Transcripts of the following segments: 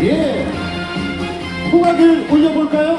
예. 호각을 올려볼까요?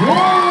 Yeah.